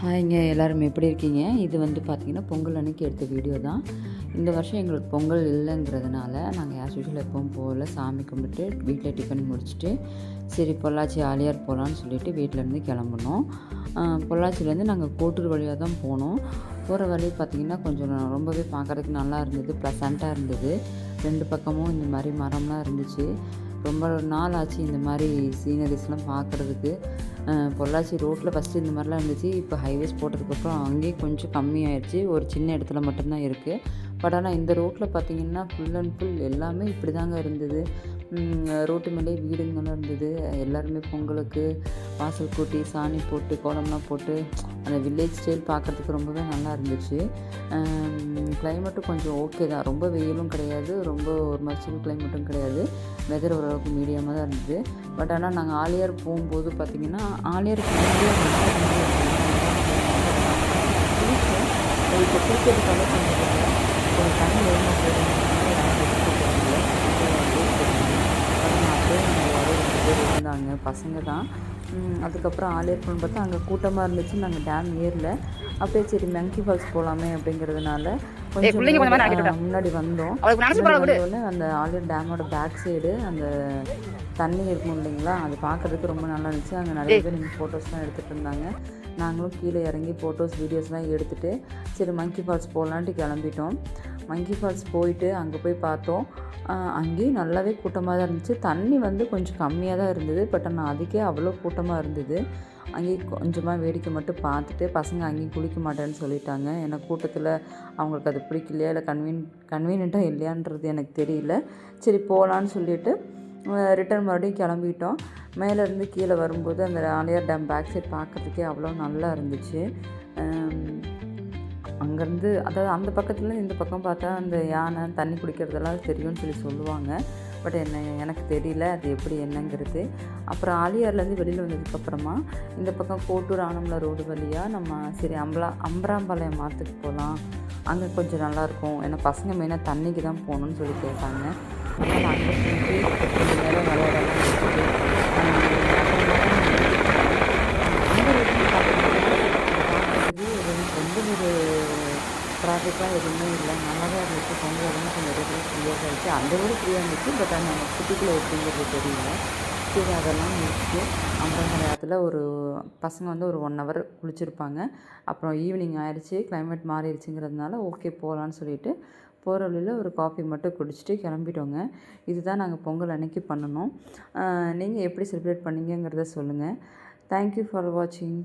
ஹாய்ங்க எல்லோரும் எப்படி இருக்கீங்க? இது வந்து பார்த்திங்கன்னா பொங்கல் அன்றைக்கி எடுத்த வீடியோ தான். இந்த வருஷம் எங்களுக்கு பொங்கல் இல்லைங்கிறதுனால நாங்கள் ஆஸ் யூஷுவல் எப்பவும் போகல சாமி கும்பிட்டு வீட்டில் டிஃபன் முடிச்சுட்டு சரி பொள்ளாச்சி ஆலியார் போகலான்னு சொல்லிட்டு வீட்டிலேருந்து கிளம்புனோம். பொள்ளாச்சிலேருந்து நாங்கள் கோட்டூர் வழியாக தான் போனோம். போகிற வழி பார்த்திங்கன்னா கொஞ்சம் ரொம்பவே பார்க்குறதுக்கு நல்லா இருந்தது ப்ளசண்ட்டாக இருந்தது. ரெண்டு பக்கமும் இந்த மாதிரி மரம்லாம் இருந்துச்சு. ரொம்ப நாள் ஆச்சு இந்த மாதிரி சீனரிஸ்லாம் பார்க்குறதுக்கு பொள்ளாச்சி ரோட்டில் ஃபஸ்ட்டு இந்த மாதிரிலாம் இருந்துச்சு. இப்போ ஹைவேஸ் போட்டதுக்கப்புறம் அங்கேயும் கொஞ்சம் கம்மியாயிடுச்சு ஒரு சின்ன இடத்துல மட்டும்தான் இருக்குது பட் ஆனால் இந்த ரோட்டில் பார்த்திங்கன்னா ஃபுல் அண்ட் ஃபுல் எல்லாமே இப்படி தாங்க இருந்தது ரோட்டு மேலே வீடுங்களும் இருந்தது. எல்லாருமே பொங்கலுக்கு வாசல் கூட்டி சாணி போட்டு கோலம்லாம் போட்டு அந்த வில்லேஜ் ஸ்டைல் பார்க்குறதுக்கு ரொம்பவே நல்லா இருந்துச்சு. கிளைமேட்டும் கொஞ்சம் ஓகே தான். ரொம்ப வெயிலும் கிடையாது. ரொம்ப ஒரு மாதிரி சில் கிளைமேட்டும் கிடையாது. வெதர் ஓரளவுக்கு மீடியமாக தான் இருந்தது. பட் ஆனால் நாங்கள் ஆலியார் போகும்போது பார்த்திங்கன்னா ஆலியார் இப்போ குளிக்கிறதுக்காக கொஞ்சம் ஒரு தண்ணி வேணுமா இருந்தாங்க பசங்க தான் அதுக்கப்புறம் ஆலியார் போகணும்னு பார்த்தா அங்கே கூட்டமாக இருந்துச்சு நாங்கள் டேம் ஏறல. அப்படியே சரி மங்கி ஃபால்ஸ் போகலாமே அப்படிங்கிறதுனால கொஞ்சம் முன்னாடி- வந்தோம். வந்தோடனே அந்த ஆலியார் டேமோட பேக் சைடு அந்த தண்ணி இருக்கும் இல்லைங்களா அது பார்க்கறதுக்கு ரொம்ப நல்லா இருந்துச்சு. அங்கே நிறைய பேர் நின்று ஃபோட்டோஸ்லாம் எடுத்துகிட்டு இருந்தாங்க. நாங்களும் கீழே இறங்கி ஃபோட்டோஸ் வீடியோஸ்லாம் எடுத்துகிட்டு சரி மங்கி ஃபால்ஸ் போகலான்ட்டு கிளம்பிட்டோம். மங்கி ஃபால்ஸ் போயிட்டு அங்கே போய் பார்த்தோம். அங்கேயும் நல்லாவே கூட்டமாக தான் இருந்துச்சு. தண்ணி வந்து கொஞ்சம் கம்மியாக தான் இருந்தது. பட் ஆனால் அதுக்கே அவ்வளோ கூட்டமாக இருந்தது. அங்கேயும் கொஞ்சமாக வேடிக்கை மட்டும் பார்த்துட்டு பசங்க அங்கேயும் குளிக்க மாட்டேன்னு சொல்லிட்டாங்க. ஏன்னா கூட்டத்தில் அவங்களுக்கு அது பிடிக்கலையா இல்லை கன்வீன் கன்வீனியண்ட்டாக இல்லையான்றது எனக்கு தெரியல. சரி போகலான்னு சொல்லிட்டு ரிட்டர்ன் மறுபடியும் கிளம்பிட்டோம். மேலேருந்து கீழே வரும்போது அந்த ஆலியார் டேம் பேக் சைட் பார்க்குறதுக்கே அவ்வளோ நல்லா இருந்துச்சு. அங்கேருந்து அதாவது அந்த பக்கத்தில் இந்த பக்கம் பார்த்தா அந்த யானை தண்ணி குடிக்கிறதெல்லாம் தெரியும்னு சொல்லி சொல்லுவாங்க. பட் என்ன எனக்கு தெரியல அது எப்படி என்னங்கிறது. அப்புறம் ஆலியார்லேருந்து வெளியில் வந்ததுக்கப்புறமா இந்த பக்கம் கோட்டூர் ஆனமலை ரோடு வழியாக நம்ம சரி அம்பலா அம்பராம்பாளையம் மாற்றுக்கு போகலாம். அங்கே கொஞ்சம் நல்லாயிருக்கும். ஏன்னா பசங்க மெயினாக தண்ணிக்கு தான் போகணுன்னு சொல்லி கேட்டாங்க. அதனால் அங்கே போயிட்டு கொஞ்சம் நேரம் விளையாடலாம் வச்சுட்டு, அந்த ரோட்லையும் பார்க்குறதுக்கு ரொம்ப ஒரு பெருசாக எதுவுமே இல்லை. நல்லா தான் இருந்துச்சு பொங்கல் உடனே கொஞ்சம் இடத்துல ஃப்ரீயாக இருந்துச்சு அந்த ஊர் ஃப்ரீயாக இருந்துச்சு. பட் ஆனால் சிட்டிக்குள்ளே எப்படிங்கிறது தெரியல. சரி அதெல்லாம் முடிச்சுட்டு அம்பரங்கரையாத்தில் ஒரு பசங்க வந்து ஒரு ஒன் ஹவர் குளிச்சிருப்பாங்க. அப்புறம் ஈவினிங் ஆயிடுச்சு கிளைமேட் மாறிடுச்சுங்கிறதுனால ஓகே போகலான்னு சொல்லிட்டு போகிற வழியில் ஒரு காஃபி மட்டும் குடிச்சிட்டு கிளம்பிட்டோங்க. இதுதான் நாங்கள் பொங்கல் அன்னைக்கு பண்ணணும். நீங்கள் எப்படி செலிப்ரேட் பண்ணீங்கங்கிறத சொல்லுங்கள் தேங்க்யூ ஃபார் வாட்சிங்